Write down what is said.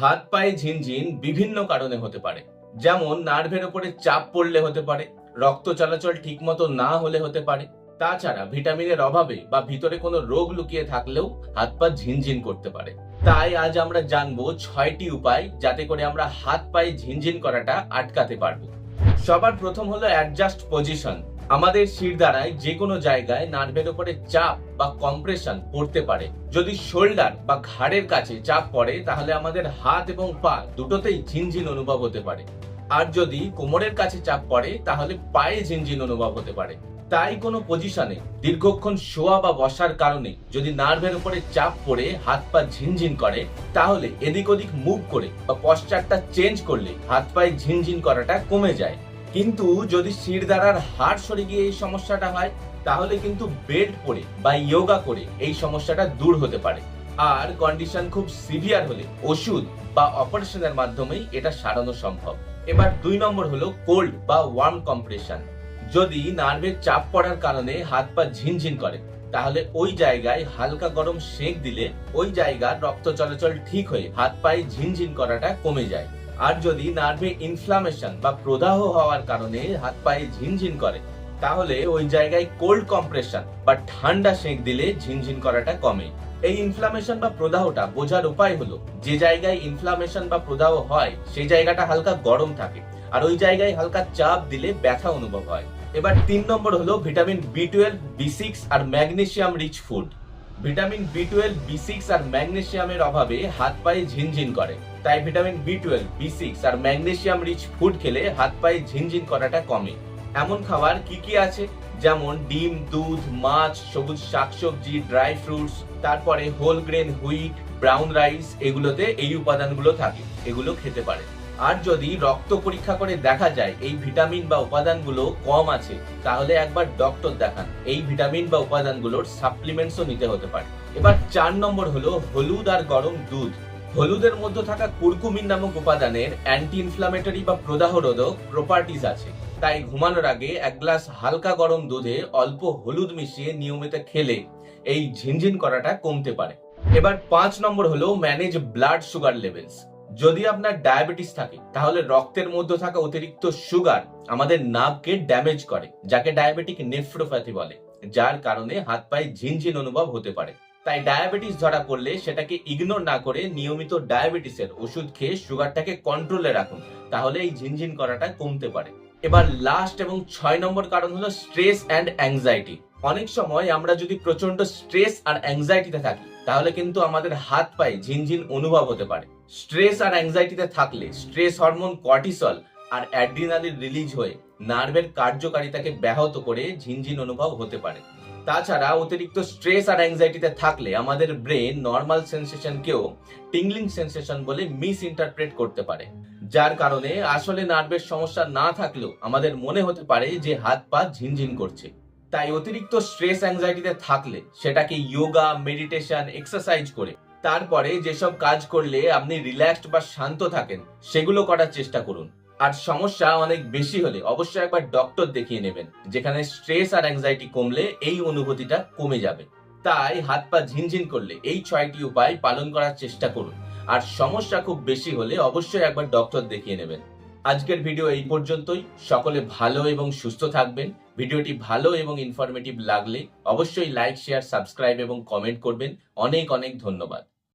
হাত পায়ে ঝিনঝিন বিভিন্ন কারণে হতে পারে। যেমন নার্ভের ওপরে চাপ পড়লে হতে পারে, রক্ত চলাচল ঠিকমতো না হলে হতে পারে। তাছাড়া ভিটামিনের অভাবে বা ভিতরে কোনো রোগ লুকিয়ে থাকলেও হাত পা ঝিনঝিন করতে পারে। তাই আজ আমরা জানব ছয়টি উপায় যাতে করে আমরা হাত পায়ে ঝিনঝিন করাটা আটকাতে পারব। সবার প্রথম হলো অ্যাডজাস্ট পজিশন আমাদের শির দ্বারায় যে কোনো জায়গায় নার্ভের উপরে চাপ বা কম্প্রেশন পড়তে পারে। যদি শোল্ডার বা ঘাড়ের কাছে চাপ পড়ে, তাহলে আমাদের হাত এবং পা দুটোতেই ঝিনঝিন অনুভব হতে পারে। আর যদি কোমরের কাছে চাপ পড়ে, তাহলে পায়ে ঝিনঝিন অনুভব হতে পারে। তাই কোনো পজিশনে দীর্ঘক্ষণ শোয়া বা বসার কারণে যদি নার্ভের উপরে চাপ পড়ে, হাত পা ঝিনঝিন করে, তাহলে এদিক ওদিক মুভ করে বা পশ্চারটা চেঞ্জ করলে হাত পায়ে ঝিনঝিন করাটা কমে যায়। কিন্তু যদি শির দ্বারার হাড় সরে গিয়ে এই সমস্যাটা হয়, তাহলে কিন্তু বেড পরে বা ইয়োগা করে এই সমস্যাটা দূর হতে পারে। আর কন্ডিশন খুব সিভিয়ার হলে ওষুধ বা অপারেশনের মাধ্যমেই এটা সারানো সম্ভব। এবার দুই নম্বর হলো কোল্ড বা ওয়ার্ম কম্প্রেশন যদি নার্ভের চাপ পড়ার কারণে হাত পা ঝিনঝিন করে, তাহলে ওই জায়গায় হালকা গরম সেঁক দিলে ওই জায়গার রক্ত চলাচল ঠিক হয়ে হাত পায়ে ঝিনঝিন করাটা কমে যায়। আর যদি নার্ভে ইনফ্লামেশন বা প্রদাহ হওয়ার কারণে হাত পায়ে ঝিনঝিন করে, তাহলে ওই জায়গায় কোল্ড কম্প্রেশন বা ঠান্ডা সেঁক দিলে ঝিনঝিন করাটা কমে। এই ইনফ্লামেশন বা প্রদাহটা বোঝার উপায় হলো, যে জায়গায় ইনফ্লামেশন বা প্রদাহ হয়, সেই জায়গাটা হালকা গরম থাকে, আর ওই জায়গায় হালকা চাপ দিলে ব্যথা অনুভব হয়। এবার তিন নম্বর হলো vitamin B twelve B six আর magnesium rich food vitamin B twelve B six আর ম্যাগনেসিয়ামের অভাবে হাত পায়ে ঝিনঝিন করে। তাই vitamin B twelve B six আর ম্যাগনেশিয়াম রিচ ফুড খেলে হাত পায়ে ঝিনঝিন করাটা কমে। এমন খাবার কি কি আছে? যেমন ডিম, দুধ, মাছ, সবুজ শাকসবজি ড্রাই ফ্রুটস তারপরে whole grain wheat brown rice এগুলোতে এই উপাদানগুলো থাকে, এগুলো খেতে পারে। আর যদি রক্ত পরীক্ষা করে দেখা যায় এই ভিটামিন বা উপাদানগুলো কম আছে, তাহলে একবার ডক্টর দেখান। এই ভিটামিন বা উপাদানগুলোর সাপ্লিমেন্টসও নিতে হতে পারে। এবার চার নম্বর হলো হলুদ আর গরম দুধ। হলুদের মধ্যে থাকা কুরকুমিন নামক উপাদানের অ্যান্টি ইনফ্লামেটরি বা প্রদাহরোধক প্রপার্টিজ আছে। তাই ঘুমানোর আগে এক গ্লাস হালকা গরম দুধে অল্প হলুদ মিশিয়ে নিয়মিত খেলে এই ঝিনঝিন করাটা কমতে পারে। এবার পাঁচ নম্বর হলো ম্যানেজ ব্লাড সুগার লেভেলস যদি আপনার ডায়াবেটিস থাকে, তাহলে রক্তের মধ্যে থাকা অতিরিক্ত সুগার আমাদের নাভকে ড্যামেজ করে, যাকে ডায়াবেটিক নেফ্রোপ্যাথি বলে, যার কারণে হাত পায়ে ঝিনঝিন অনুভব হতে পারে। তাই ডায়াবেটিস ধরা পড়লে সেটাকে ইগনোর না করে নিয়মিত ডায়াবেটিসের ওষুধ খেয়ে সুগারটাকে কন্ট্রোলে রাখুন, তাহলে এই ঝিনঝিন করাটা কমতে পারে। এবার লাস্ট এবং ছয় নম্বর কারণ হলো স্ট্রেস অ্যান্ড অ্যাংজাইটি অনেক সময় আমরা যদি প্রচণ্ড স্ট্রেস আর অ্যাংজাইটিতে থাকি, তাহলে কিন্তু আমাদের হাত পায়ে ঝিনঝিন অনুভব হতে পারে। স্ট্রেস আর অ্যাংজাইটিতে থাকলে স্ট্রেস হরমোন কর্টিসল আর অ্যাড্রিনালিন রিলিজ হয়ে নার্ভের কার্যকারিতাকে ব্যাহত করে ঝিনঝিন অনুভব হতে পারে। তাছাড়া অতিরিক্ত স্ট্রেস আর অ্যাংজাইটিতে থাকলে আমাদের ব্রেন নর্মাল সেন্সেশনকেও টিংলিং সেন্সেশন বলে মিস ইন্টারপ্রেট করতে পারে। যার কারণে আসলে নার্ভের সমস্যা না থাকলেও আমাদের মনে হতে পারে যে হাত পা ঝিনঝিন করছে। তাই অতিরিক্ত স্ট্রেস অ্যাংজাইটিতে থাকলে সেটাকে যোগা মেডিটেশন এক্সারসাইজ করে। তারপরে যেসব কাজ করলে আপনি রিল্যাক্সড বা শান্ত থাকেন, সেগুলো করার চেষ্টা করুন। আর সমস্যা অনেক বেশি হলে অবশ্যই একবার ডক্টর দেখিয়ে নেবেন, যেখানে স্ট্রেস আর অ্যাংজাইটি কমলে এই অনুভূতিটা কমে যাবে। তাই হাত পা ঝিনঝিন করলে এই ছয়টি উপায় পালন করার চেষ্টা করুন। আর সমস্যা খুব বেশি হলে অবশ্যই একবার ডক্টর দেখিয়ে নেবেন। আজকের ভিডিও এই পর্যন্তই। সকলে ভালো এবং সুস্থ থাকবেন। ভিডিওটি ভালো এবং ইনফরমেটিভ লাগলে অবশ্যই লাইক শেয়ার সাবস্ক্রাইব এবং কমেন্ট করবেন। অনেক অনেক ধন্যবাদ।